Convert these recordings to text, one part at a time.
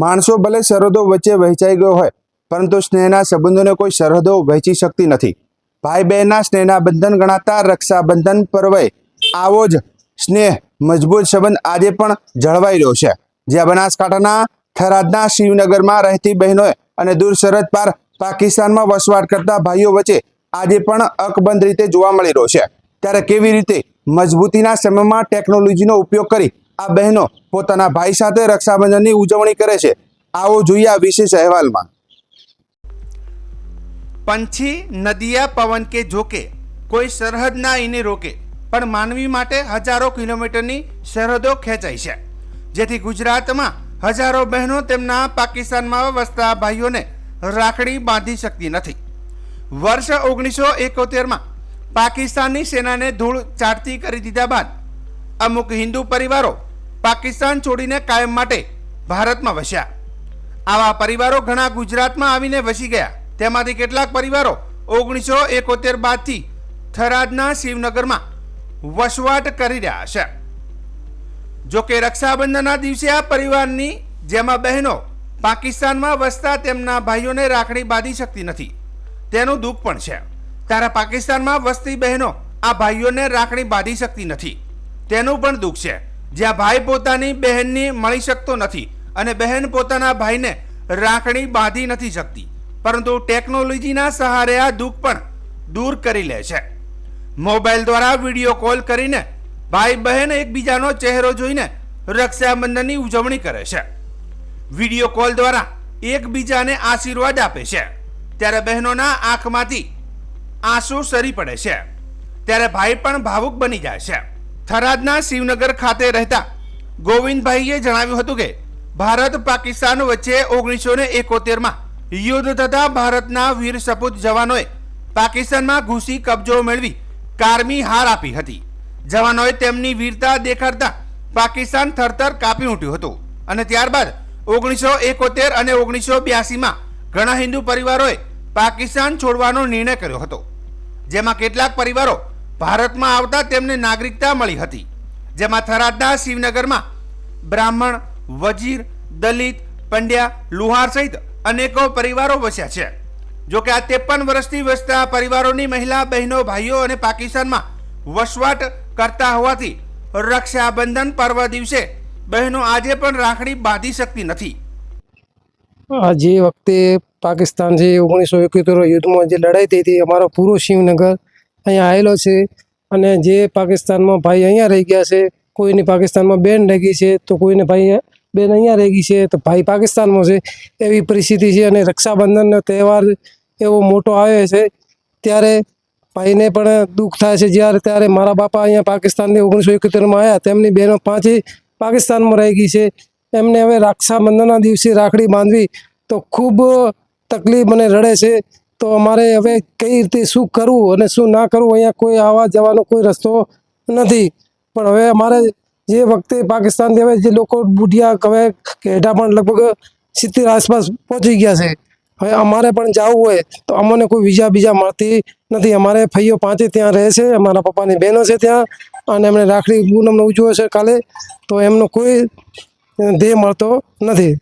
માણસો ભલે સરહદો વચ્ચે વહેંચાઈ ગયો હોય, પરંતુ સ્નેહના સંબંધોને કોઈ સરહદો વહેંચી શકતી નથી. ભાઈ બહેનના સ્નેહના બંધન ગણાતા રક્ષાબંધન પર્વે આવો જ સ્નેહ મજબૂત સંબંધ આજે પણ જળવાઈ રહ્યો છે. જ્યાં બનાસકાંઠાના થરાદના શિવનગરમાં રહેતી બહેનોએ અને દૂર સરહદ પાર પાકિસ્તાનમાં વસવાટ કરતા ભાઈઓ વચ્ચે આજે પણ અકબંધ રીતે જોવા મળી રહ્યો છે. ત્યારે કેવી રીતે મજબૂતીના સમયમાં ટેકનોલોજીનો ઉપયોગ કરી આ બહેનો પોતાના ભાઈ સાથે રક્ષાબંધનની ઉજવણી કરે છે. આવો જોઈએ આ વિશેષ અહેવાલમાં. પંછી નદિયા પવન કે જોકે કોઈ સરહદ ના એને રોકે, પણ માનવી માટે હજારો કિલોમીટરની સરહદો ખેંચાઈ છે. જેથી ગુજરાતમાં હજારો બહેનો તેમના પાકિસ્તાનમાં વસતા ભાઈઓને રાખડી બાંધી શકતી નથી. વર્ષ ઓગણીસો એકોતેરમાં પાકિસ્તાનની સેનાને ધૂળ ચાટતી કરી દીધા બાદ અમુક હિન્દુ પરિવારો પાકિસ્તાન છોડીને કાયમ માટે ભારતમાં વસ્યા. આવા પરિવારો ઘણા ગુજરાતમાં આવીને વસી ગયા. તેમાંથી કેટલાક પરિવારો ઓગણીસો એકોતેર બાદથી થરાદના શિવનગરમાં વસવાટ કરી રહ્યા છે. જોકે રક્ષાબંધનના દિવસે આ પરિવારની જેમાં બહેનો પાકિસ્તાનમાં વસતા તેમના ભાઈઓને રાખડી બાંધી શકતી નથી. તેનું દુઃખ પણ છે. ત્યારે પાકિસ્તાનમાં વસતી બહેનો આ ભાઈઓને રાખડી બાંધી શકતી નથી. તેનું પણ દુઃખ છે. જ્યાં ભાઈ પોતાની બહેનની મળી શકતો નથી અને બહેન પોતાના ભાઈને રાખડી બાંધી નથી શકતી. પરંતુ ટેકનોલોજીના સહારે આ દુઃખ પણ દૂર કરી લે છે. મોબાઈલ દ્વારા વીડિયો કોલ કરીને ભાઈ બહેન એકબીજાનો ચહેરો જોઈને રક્ષાબંધનની ઉજવણી કરે છે. વીડિયો કોલ દ્વારા એકબીજાને આશીર્વાદ આપે છે. ત્યારે બહેનોના આંખમાંથી આંસુ સરી પડે છે. ત્યારે ભાઈ પણ ભાવુક બની જાય છે. થરાદના શિવનગર ખાતે રહેતા ગોવિંદભાઈએ જણાવ્યું હતું કે ભારત પાકિસ્તાન વચ્ચે ઓગણીસો ને એકોતેરમાં યુદ્ધ થતા ભારતના વીર સપૂત જવાનોએ પાકિસ્તાનમાં ઘૂસી કબજો મેળવી કારમી હાર આપી હતી. જવાનોએ તેમની વીરતા દેખાડતા પાકિસ્તાન થરથર કાપી ઉઠ્યું હતું અને ત્યારબાદ ઓગણીસો એકોતેર અને ઓગણીસો બ્યાસીમાં ઘણા હિન્દુ પરિવારોએ પાકિસ્તાન છોડવાનો નિર્ણય કર્યો હતો. જેમાં કેટલાક પરિવારો ભારતમાં આવતા તેમને નાગરિકતા મળી હતી, જેમાં થરાદના શિવનગરમાં બ્રાહ્મણ, વજીર, દલિત, પંડ્યા, લુહાર સહિત અનેકો પરિવારો વસ્યા છે. જોકે આ ત્રેપન વર્ષથી વસતા પરિવારોની મહિલા, બહેનો, ભાઈઓ અને પાકિસ્તાનમાં વસવાટ કરતા હોવાથી રક્ષાબંધન પર્વ દિવસે બહેનો આજે પણ રાખડી બાંધી શકતી નથી. જે વખતે પાકિસ્તાન જે ઓગણીસો એકોતેર યુદ્ધમાં જે લડાઈ થઈ હતી, અમારો પૂરો શિવનગર અહીંયા આવેલો છે અને જે પાકિસ્તાનમાં ભાઈ અહીંયા રહી ગયા છે, કોઈની પાકિસ્તાનમાં બેન રહી ગઈ છે, તો કોઈને ભાઈ બેન અહીંયા રહી ગઈ છે, તો ભાઈ પાકિસ્તાનમાં છે, એવી પરિસ્થિતિ છે અને રક્ષાબંધનનો તહેવાર એવો મોટો આવે છે. ત્યારે ભાઈને પણ દુઃખ થાય છે, જ્યારે ત્યારે મારા બાપા અહીંયા પાકિસ્તાનથી ઓગણીસો એકોતેરમાં આવ્યા તેમની બહેનો પાંચે પાકિસ્તાનમાં રહી ગઈ છે. એમને હવે રક્ષાબંધનના દિવસે રાખડી બાંધવી તો ખૂબ તકલીફ મને રડે છે. તો અમારે હવે કઈ રીતે શું કરવું અને શું ના કરવું, અહીંયા કોઈ આવવા જવાનો કોઈ રસ્તો નથી. પણ હવે અમારે જે વખતે પાકિસ્તાનથી હવે જે લોકો બુઢિયા હવે કેઢા પણ લગભગ સિત્તેર આસપાસ પહોંચી ગયા છે. હવે અમારે પણ જવું હોય તો અમને કોઈ વિઝા બીજા મળતી નથી. અમારે ફૈયો પાંચે ત્યાં રહે છે, અમારા પપ્પાની બહેનો છે ત્યાં અને એમણે રાખડી પૂનમનો ઉજવ્યો છે કાલે. તો એમનો કોઈ ધ્યેય મળતો નથી.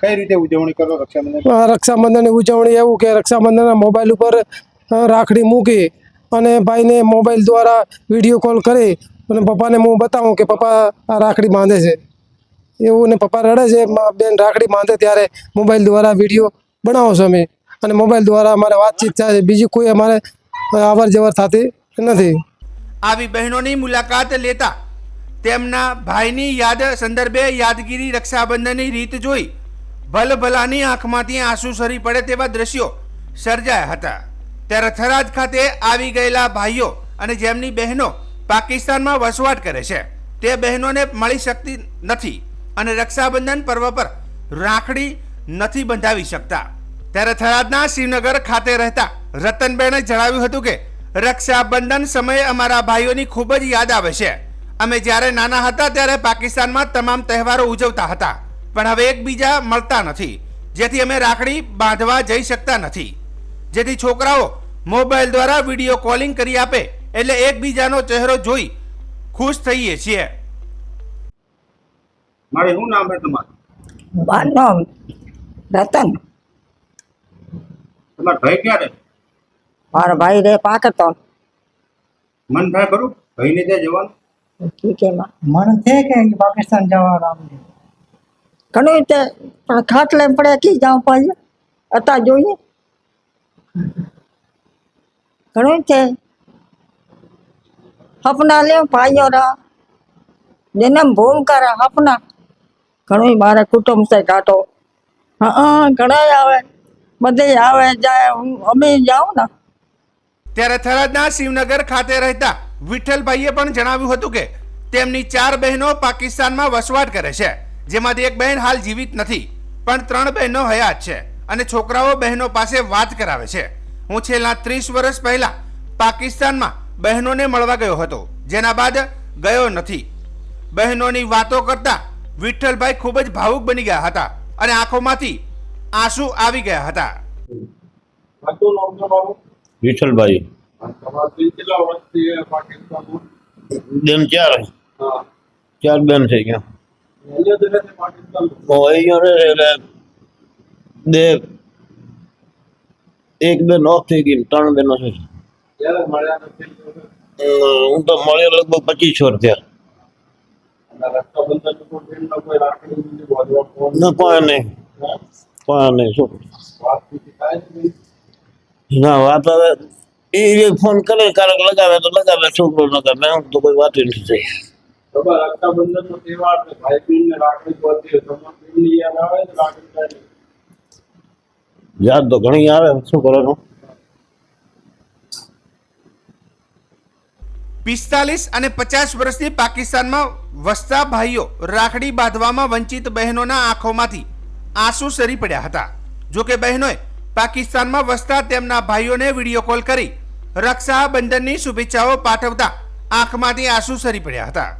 કઈ રીતે ઉજવણી કરો રક્ષાબંધન? રક્ષાબંધનની ઉજવણી એવું કે રક્ષાબંધનના મોબાઈલ ઉપર રાખડી મૂકી અને ભાઈને મોબાઈલ દ્વારા વીડિયો કોલ કરી અને પપ્પાને હું બતાવું કે પપ્પા આ રાખડી બાંધે છે. એવું ને પપ્પા રડે છે બેન રાખડી બાંધે ત્યારે મોબાઈલ દ્વારા વીડિયો બનાવો છો અમે. અને મોબાઈલ દ્વારા અમારે વાતચીત થાય છે. બીજી કોઈ અમારે અવર જવર થતી નથી. આવી બહેનોની મુલાકાત લેતા તેમના ભાઈની યાદ સંદર્ભે યાદગીરી રક્ષાબંધનની રીત જોઈ ભલભલાની આંખમાંથી આંસુ સરી પડે તેવા દ્રશ્યો સર્જાયા હતા. ત્યારે થરાદ ખાતે આવી ગયેલા ભાઈઓ અને જેમની બહેનો પાકિસ્તાનમાં વસવાટ કરે છે, તે બહેનોને મળી શકતી નથી અને રક્ષાબંધન પર્વ પર રાખડી નથી બંધાવી શકતા. ત્યારે થરાદના શિવનગર ખાતે રહેતા રતનબેને જણાવ્યું હતું કે, રક્ષાબંધન સમયે અમારા ભાઈઓની ખૂબ જ યાદ આવે છે. અમે જ્યારે નાના હતા ત્યારે પાકિસ્તાનમાં તમામ તહેવારો ઉજવતા હતા. પણ હવે એકબીજા મળતા નથી. જેથી અમે રાખડી બાંધવા જઈ શકતા નથી. જેથી છોકરાઓ મોબાઈલ દ્વારા વીડિયો કોલિંગ કરી આપે એટલે એકબીજાનો ચહેરો જોઈ ખુશ થઈએ છીએ. મારે શું નામ છે તમારું? મારું નામ રતન. તમારા ભાઈ ક્યાં રહે? મારો ભાઈ રે પાકિસ્તાન મન થાય ખરું? ભાઈને ત્યાં જવાનું? મને છે કે પાકિસ્તાન જવાના ઘણું રીતે પણ ખાટલે પડે કી જાવ પાછું અત્યારે જોઈએ. ઘણું છે સપના લે, ભાઈઓ રા, જન્મ ભૂમકાર કરે સપના ઘણું મારે કુટુંબ છે ઘાટો. હા ઘણા આવે, બધે આવે, જાય અમે જાઉં ને. ત્યારે થરાદના શિવનગર ખાતે રહેતા વિઠ્ઠલભાઈએ પણ જણાવ્યું હતું કે, તેમની ચાર બહેનો પાકિસ્તાનમાં વસવાટ કરે છે. જેમાંથી એક બહેન હાલ જીવિત નથી પણ ત્રણ બહેનો હયાત છે અને છોકરાઓ બહેનો પાસે વાત કરાવે છે. હું છેલ્લા ત્રીસ વર્ષ પહેલા પાકિસ્તાનમાં બહેનોને મળવા ગયો હતો જેના બાદ ગયો નથી. બહેનોની વાતો કરતા વિઠ્ઠલભાઈ ખૂબ જ ભાવુક બની ગયા હતા અને આંખોમાંથી આંસુ આવી ગયા હતા. વિઠ્ઠલભાઈ. બેન ચાર. ચાર બેન થઈ ત્યાં. બે એક બેન ઓફ થઈ ગઈ ત્રણ બેનો છે અમ, હું તો મળ્યો લગભગ પચીસ વર્ષ થયા. ના કોઈ નહીં. ના વાત હવે એ ફોન કરે કારક લગાવે તો લગાવે છોકરો લગાવે હું તો કોઈ વાત નથી. થઈ રક્ષાબંધનનો તહેવાર છે. ભાઈ બહેનને રાખડી બાંધીએ તમારા બહેનની યાદ આવે ને રાખડી યાદ તો ઘણી આવે શું કરવાનું? પિસ્તાલીસ અને પચાસ વર્ષથી પાકિસ્તાનમાં વસતા ભાઈઓ રાખડી બાંધવામાં વંચિત બહેનોના આંખોમાંથી આંસુ સરી પડ્યા હતા. જો કે બહેનોએ પાકિસ્તાનમાં વસતા તેમના ભાઈઓને વીડિયો કોલ કરી રક્ષાબંધનની શુભેચ્છાઓ પાઠવતા આંખમાંથી આંસુ સરી પડ્યા હતા.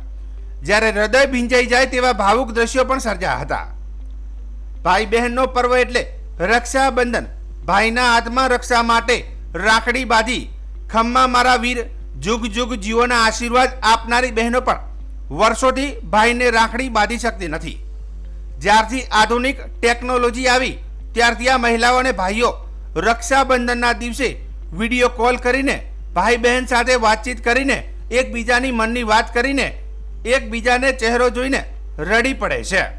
જ્યારે હૃદય ભીંજાઈ જાય તેવા ભાવુક દ્રશ્યો પણ સર્જા હતા. ભાઈ બહેનનો પર્વ એટલે રક્ષાબંધન. ભાઈના હાથમાં રક્ષા માટે રાખડી બાંધી ખમ્મા મારા વીર જુગ જુગ જીવોના આશીર્વાદ આપનારી બહેનો પણ વર્ષોથી ભાઈને રાખડી બાંધી શકતી નથી. જ્યારથી આધુનિક ટેકનોલોજી આવી, ત્યારથી આ મહિલાઓ અને ભાઈઓ રક્ષાબંધનના દિવસે વીડિયો કોલ કરીને ભાઈ બહેન સાથે વાતચીત કરીને, એકબીજાની મનની વાત કરીને એકબીજાને ચહેરો જોઈને રડી પડે છે.